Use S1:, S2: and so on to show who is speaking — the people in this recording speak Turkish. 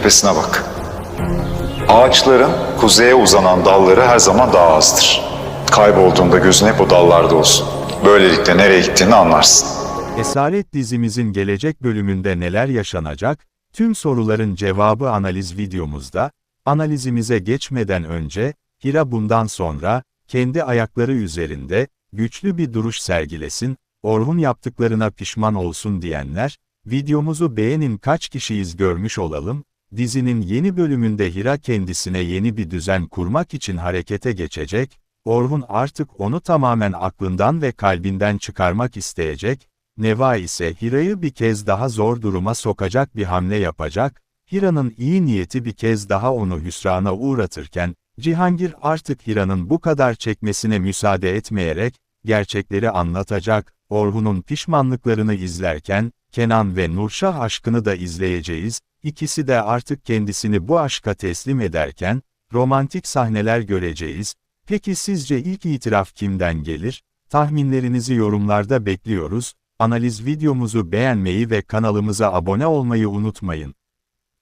S1: tepesine bak. Ağaçların kuzeye uzanan dalları her zaman daha azdır. Kaybolduğunda gözün hep o dallarda olsun. Böylelikle nereye gittiğini anlarsın.
S2: Esaret dizimizin gelecek bölümünde neler yaşanacak? Tüm soruların cevabı analiz videomuzda. Analizimize geçmeden önce, Hira bundan sonra, kendi ayakları üzerinde, güçlü bir duruş sergilesin, Orhun yaptıklarına pişman olsun diyenler, videomuzu beğenin kaç kişiyiz görmüş olalım, dizinin yeni bölümünde Hira kendisine yeni bir düzen kurmak için harekete geçecek, Orhun artık onu tamamen aklından ve kalbinden çıkarmak isteyecek, Neva ise Hira'yı bir kez daha zor duruma sokacak bir hamle yapacak, Hira'nın iyi niyeti bir kez daha onu hüsrana uğratırken, Cihangir artık Hira'nın bu kadar çekmesine müsaade etmeyerek, gerçekleri anlatacak, Orhun'un pişmanlıklarını izlerken, Kenan ve Nurşah aşkını da izleyeceğiz, ikisi de artık kendisini bu aşka teslim ederken, romantik sahneler göreceğiz, peki sizce ilk itiraf kimden gelir? Tahminlerinizi yorumlarda bekliyoruz, analiz videomuzu beğenmeyi ve kanalımıza abone olmayı unutmayın.